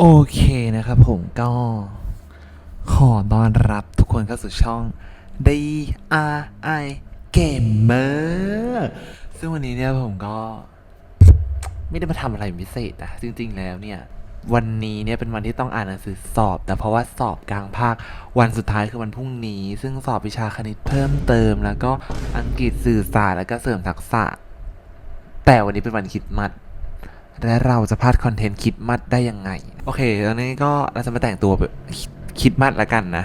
โอเคนะครับผมก็ขอต้อนรับทุกคนเข้าสู่ช่อง DRI Gamer ซึ่งวันนี้เนี่ยผมก็ ไม่ได้มาทำอะไรพิเศษนะ จริง ๆ แล้วเนี่ย วันนี้เนี่ยเป็นวันที่ต้องอ่านหนังสือสอบ แต่เพราะว่าสอบกลางภาควันสุดท้ายคือวันพรุ่งนี้ ซึ่งสอบวิชาคณิตเพิ่มเติม แล้วก็อังกฤษสื่อสารแล้วก็เสริมทักษะ แต่วันนี้เป็นวันคิดมัด และเราจะพลาดคอนเทนต์คิดมัดได้ยังไง โอเคตอนนี้ก็เราจะมาแต่งตัวแบบคิดมัดละกันนะ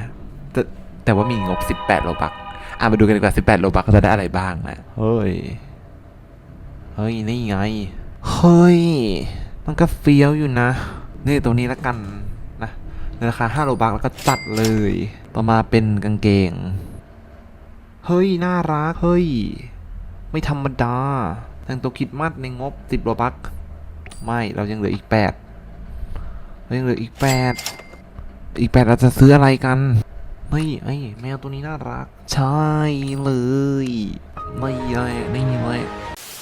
แต่แต่ว่ามีงบ 18โลบักอะมาดูกันดีกว่า 18โลบักจะได้อะไรบ้างนะ เฮ้ย เฮ้ย นี่ไง เฮ้ย มันก็เฟี้ยวอยู่นะ นี่ตัวนี้ละกันนะในราคา5โลบักแล้วก็จัดเลย ต่อมาเป็นกางเกง เฮ้ย น่ารัก เฮ้ย ไม่ธรรมดาแต่งตัวคิดมัดในงบ 10โลบัก ไม่เรายังเหลืออีกแปดเรายังเหลืออีกแปดอีกแปดเราจะซื้ออะไรกันเฮ้ยไอ้แมวตัวนี้น่ารัก ใช่เลยไม่เลยนี่เลย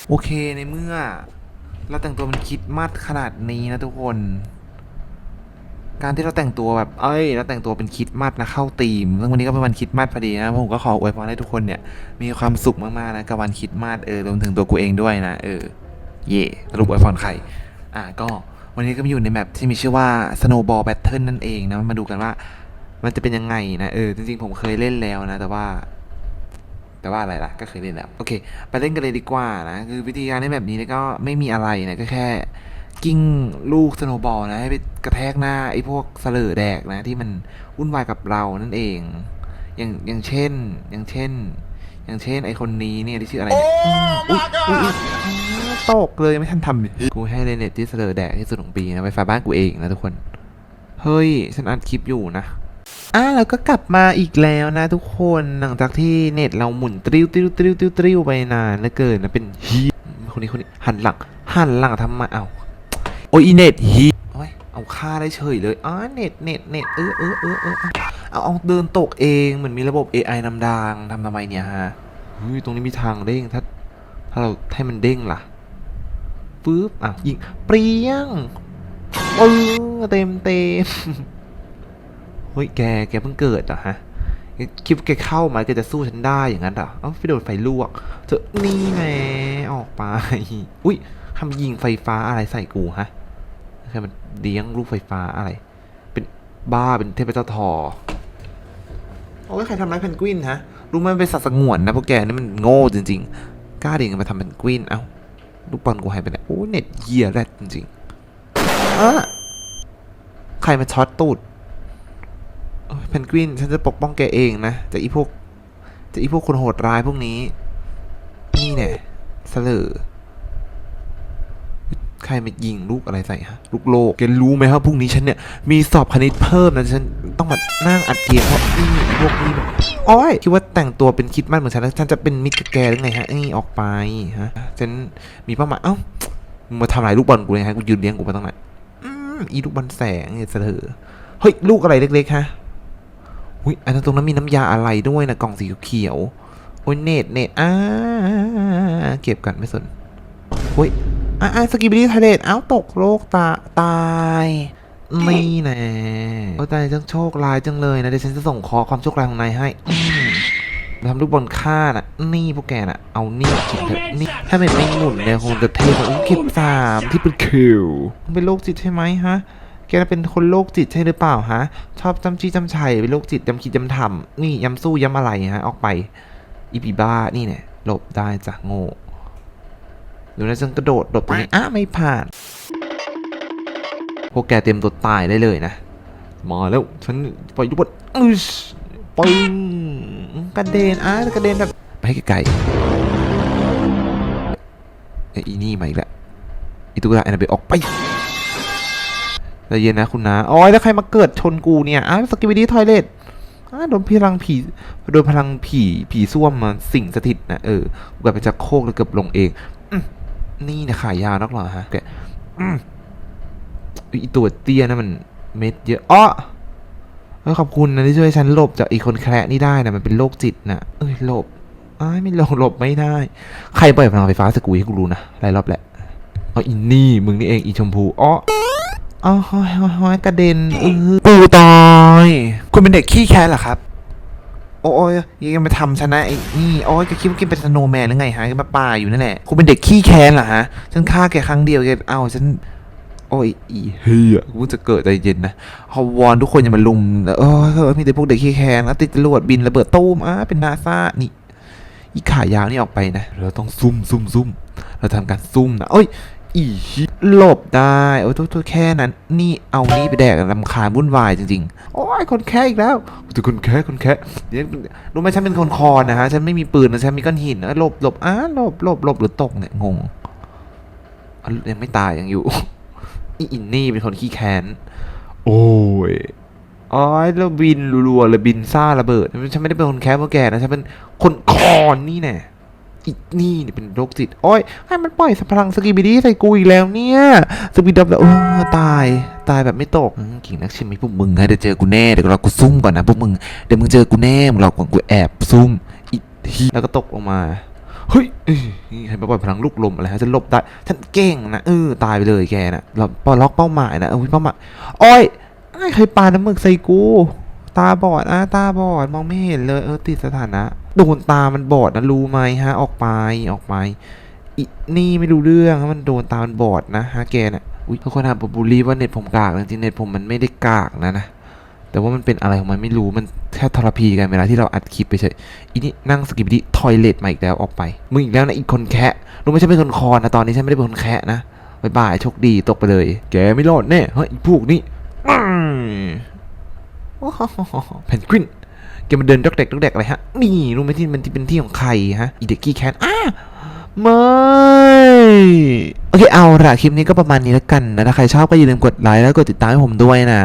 โอเคในเมื่อ เราแต่งตัวมันคิดมัดขนาดนี้นะทุกคน การที่เราแต่งตัวแบบเอ้ยเราแต่งตัวเป็นคิดมัดนะเข้าธีมซึ่งวันนี้ก็เป็นวันคิดมัดพอดีนะผมก็ขออวยพรให้ทุกคนเนี่ย มีความสุขมากๆนะกับวันคิดมัดเออรวมถึงตัวกูเองด้วยนะเออเย่สรุปอวยพรใคร อะก็วันนี้ก็มาอยู่ในแมปที่มีชื่อว่า Snowball Battle นั่นเองนะ มาดูกันว่า มันจะเป็นยังไงนะเออจริงๆผมเคยเล่นแล้วนะ แต่ว่า แต่ว่าอะไรล่ะ ก็เคยเล่นแล้ว โอเค ไปเล่นกันเลยดีกว่านะคือวิธีการเล่นแบบนี้ก็ไม่มีอะไรนะก็แค่กิ้งลูกสโนบอลนะให้ไปกระแทกหน้าไอ้พวกเสลอแดกนะ ที่มันวุ่นวายกับเรานั่นเอง อย่างอย่างเช่น อย่างเช่น อย่างเช่นไอคนนี้เนี่ยที่ชื่ออะไรเนี่ยอืมอุ๊ยอุ๊ยอุ๊ยอ้าวตกเลยไม่ทันทำเลยกูให้เลนเน็ตที่เสลอแดกที่สุดของปีนะไฟฟ้าบ้านกูเองนะทุกคน เฮ้ย ฉันอัดคลิปอยู่นะอะเราก็กลับมาอีกแล้วนะทุกคนหลังจากที่เน็ตเราหมุนตริ้วตริ้วตริ้วตริ้วตริ้วไปนานเหลือเกินนะเป็นฮีคนนี้คนนี้หันหลังหันหลังทำไมาเอาโอ้ยอีเน็ตฮีโอ้ยเอาค่าได้เฉยเลยอ๋อเน็ตเน็ตเน็ตเออเออเออเออ เอาเอาเอาเดินตกเองเหมือนมีระบบ AI นำทางทำทำไมเนี่ยฮะเฮ้ยตรงนี้มีทางเด้งถ้าถ้าเราให้มันเด้งล่ะปึ๊บอะยิงเปรี้ยงเออเต็มเต็มเฮ้ยแกแกเพิ่งเกิดเหรอฮะคิดแกเข้ามาแกจะสู้ฉันได้อย่างนั้นเหรอเอ้าไปโดนไฟลวกเจอนี่แน่ออกไปอุ้ยทำยิงไฟฟ้าอะไรใส่กูฮะใครมันเลี้ยงลูกไฟฟ้าอะไร เป็นบ้าเป็นเทพเจ้าทอ โอ้ยใครทำร้ายเพนกวินฮะ รู้ไหมมันเป็นสัตว์สงวนนะพวกแกนี่มันโง่จริง ๆ กล้าเดิ่งมาทำเพนกวิน เอ้าลูกบอลกูหายไปไหนโอ้เน็ตเยียแรดจริงๆอะใครมาช็อตตูดเพนกวินฉันจะปกป้องแกเองนะจากอีพวกจากอีพวกคนโหดร้ายพวกนี้ นี่เนี่ยเสลอ ใครมายิงลูกอะไรใส่ฮะลูกโลกแกรู้ไหมครับพรุ่งนี้ฉันเนี่ยมีสอบคณิตเพิ่มนะฉันต้องมานั่งอัดเทียนเพราะนี่พวกนี้มันโอ้ยคิดว่าแต่งตัวเป็นคิดมากเหมือนฉันแล้วฉันจะเป็นมิตรกับแกหรือไงฮะนี่ออกไปฮะฉันมีเป้าหมายเอ้ามาทำลายลูกบอลกูเลยฮะกูยืนเลี้ยงกูมาตั้งนานอีลูกบอลแสงเนี่ยเสลอเฮ้ยลูกอะไรเล็กๆฮะอุ้ยอันนั้นตรงนั้นมีน้ำยาอะไรด้วยนะกล่องสีเขียวโอ้ยเน็ตเน็ตอ่าเก็บกันไม่สนอุ้ย อ่าสกิบิลี่ไทเลเอ้าตกโลกตาตายนี่แน่โอ้ยตายจังโชคร้ายจังเลยนะเดี๋ยวฉันจะส่งขอความโชคร้ายของนายให้ทำลูกบอลฆ่าน่ะ นี่พวกแกน่ะ เอานี่คิดเถอะนี่ ถ้าไม่ไม่หมุนเนี่ยคงจะเทกว่าอุ้ยเก็บสามที่เป็นคิวมึงเป็นโรคจิตใช่ไหมฮะ แกเป็นคนโรคจิตใช่หรือเปล่าฮะ ชอบจำจี้จำชัยเป็นโรคจิตยำคิดยำทำนี่ย้ำสู้ย้ำอะไรฮะ ออกไป อีปีบ้า นี่เนี่ยหลบได้จ้ะโง่ ดี๋ยวนะฉันกระโดดหลบตรงนี้อ้าไม่ผ่านพวกแกเตรียมตัวตายได้เลยนะ มาแล้วฉันปล่อยยุบดอึชปึ้งกระเด็นอ้ากระเด็นแบบไปให้ไกลๆเอ้ยอีนี่มาอีกแล้วอีตุ๊กตาแอนนาเบลออกไปใจเย็นนะคุณนะอ๋อแล้วใครมาเกิดชนกูเนี่ยอ้าวสกิวิดี้ทอยเลทอ้าโดนพลังผีโดนพลังผีผีส้วมมาสิงสถิตนะเออกูกลายเป็นจะโคกแล้วเกือบลงเองอืม นี่นะขายยาวนักเหรอฮะแกอีตัวเตี้ยนะมันเม็ดเยอะอ้อขอบคุณนะที่ช่วยฉันหลบจากอีคนแคระนี่ได้นะมันเป็นโรคจิตนะเอ้ยหลบอ้ายไม่หลบหลบไม่ได้ ใครปล่อยพลังไฟฟ้าสกกูให้กูรู้นะหลายรอบแหละอ๋ออินนี่มึงนี่เองอีชมพูอ้ออ๋อห้อยห้อยห้อยกระเด็นเออปูตาย คุณเป็นเด็กขี้แค้นเหรอครับ โอ้ยยังมาทำฉันนะไอ้นี่โอ้ยก็คิดว่าแกเป็นสโนแมนหรือไงฮะแกมาป่าอยู่นั่นแหละคุณเป็นเด็กขี้แค้นเหรอฮะฉันฆ่าแกครั้งเดียวแกเอาฉันโอ้ยอีเฮียกูจะเกิดใจเย็นนะเขาวอนทุกคนอย่ามาลุมโอ้ยเออมีแต่พวกเด็กขี้แค้นแล้วติดจรวดบินระเบิดตู้มอะเป็นนาซานี่อีขายาวนี่ออกไปนะ เราต้องซุ่มซุ่มซุ่มเราทำการซุ่มนะเอ้ย อีหลบได้โอ้ยโทษโทษแค่นั้น นี่เอานี่ไปแดกลำคาญวุ่นวายจริงๆ โอ้ยคนแค่อีกแล้วแต่คนแค่คนแค่เดี๋ยวรู้ไหมฉันเป็นคนคอนนะฮะฉันไม่มีปืนนะฉันมีก้อนหินนะหลบหลบอ้าหลบหลบหลบหรือตกเนี่ยงงยังไม่ตายยังอยู่อีอินนี่เป็นคนขี้แค้นโอ้ยอ๋อแล้วบินรัวๆเลยบินซ่าระเบิดฉันไม่ได้เป็นคนแค้นพวกแกนะฉันเป็นคนคอนนี่แน่ อีนี่เนี่ยเป็นโรคจิตโอ้ยให้มันปล่อยสพลังสกีบิดี้ใส่กูอีกแล้วเนี่ยสปีดดับแล้วโอ้ตายตายแบบไม่ตกอืมกิ่งนักใช่ไหมพวกมึงฮะเดี๋ยวเจอกูแน่เดี๋ยวเรากูซุ่มก่อนนะพวกมึงเดี๋ยวมึงเจอกูแน่มึงรอก่อนกูแอบซุ่มอีทีแล้วก็ตกลงมาเฮ้ยเอ้ยนี่ให้มาปล่อยพลังลูกลมอะไรฮะฉันหลบได้ฉันเก่งนะเออตายไปเลยแกนะเราปล่อยล็อกเป้าหมายนะเออเป้าหมายโอ้ยไอ้ใครปาน้ำหมึกใส่กู ตาบอดอะตาบอดมองไม่เห็นเลยเออติดสถานะ โดนตามันบอดนะรู้ไหมฮะ ออกไปออกไปอีนี่ไม่รู้เรื่องฮะมันโดนตามันบอดนะฮะแกน่ะอุ้ยทุกคนถามผมบูลลี่ว่าเน็ตผมกากจริงๆเน็ตผมมันไม่ได้กากนะนะแต่ว่ามันเป็นอะไรของมันไม่รู้มันแค่ทรพีกันเวลาที่เราอัดคลิปไปเฉยอีนี่นั่งสกิปดิทอยเลทมาอีกแล้วออกไปมึงอีกแล้วนะอีกคนแคะรู้ไหมฉันเป็นคนคอนนะตอนนี้ฉันไม่ได้เป็นคนแคะนะบายบายโชคดีตกไปเลย แกไม่รอดแน่เฮ้ยไอ้พวกนี้อื้อว้าวเพนกวิน แกมาเดินดอกเด็กดอกเด็กอะไรฮะ นี่รู้ไหมที่มันที่เป็นที่ของใครฮะอีเด็กกี้แคนอ้าไม่โอเคเอาละคลิปนี้ก็ประมาณนี้แล้วกันนะถ้าใครชอบก็อย่าลืมกดไลค์แล้วกดติดตามให้ผมด้วยนะ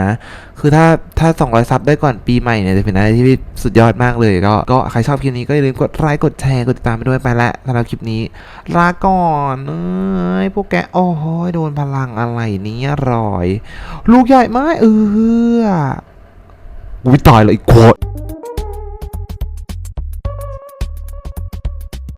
คือถ้าถ้า 200 ซับได้ก่อนปีใหม่เนี่ยจะเป็นอะไรที่สุดยอดมากเลยก็ก็ใครชอบคลิปนี้ก็อย่าลืมกดไลค์กดแชร์กดติดตามไปด้วยไปละสำหรับคลิปนี้ลาก่อนเอ้ยพวกแกโอ้โหโดนพลังอะไรนี้รอย ลูกใหญ่ไหมเอออุ้ยตายเลยอ้โคตร